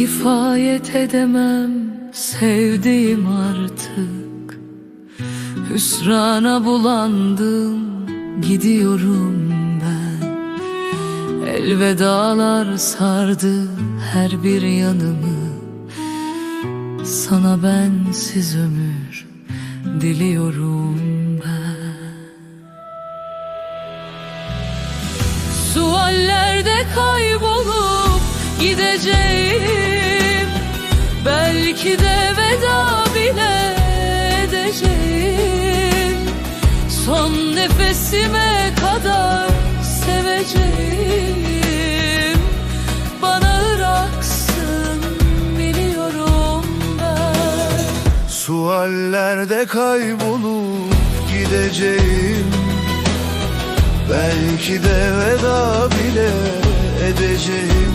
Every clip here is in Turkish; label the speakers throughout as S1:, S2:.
S1: Kifayet edemem sevdiğim artık. Hüsrana bulandım gidiyorum ben. Elvedalar sardı her bir yanımı. Sana bensiz ömür diliyorum ben. Suallerde kaybolup gideceğim Belki de veda bile edeceğim. Son nefesime kadar seveceğim. Bana ıraksın biliyorum ben.
S2: Suallerde kaybolup gideceğim. Belki de veda bile edeceğim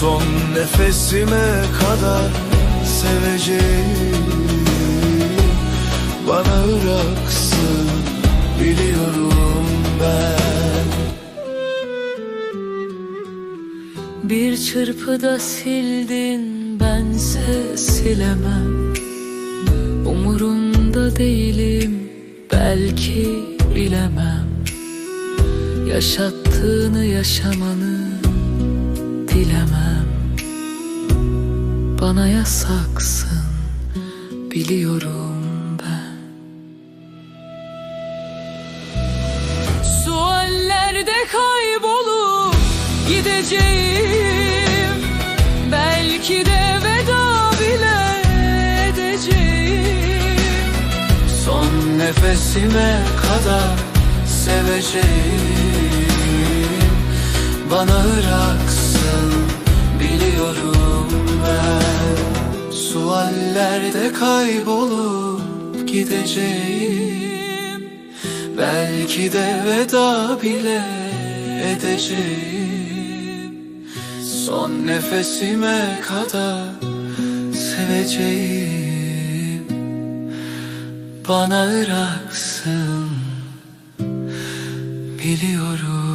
S2: Son nefesime kadar seveceğim. Bana ıraksın biliyorum ben.
S1: Bir çırpıda sildin bense silemem. Umurumda değilim belki bilemem. Yaşattığını yaşamanı Bana yasaksın biliyorum ben. Suallerde kaybolup gideceğim. Belki de veda bile edeceğim.
S2: Son nefesime kadar seveceğim. Bana ıraksın Suallerde kaybolup gideceğim. Belki de veda bile edeceğim. Son nefesime kadar seveceğim. Bana ıraksın Biliyorum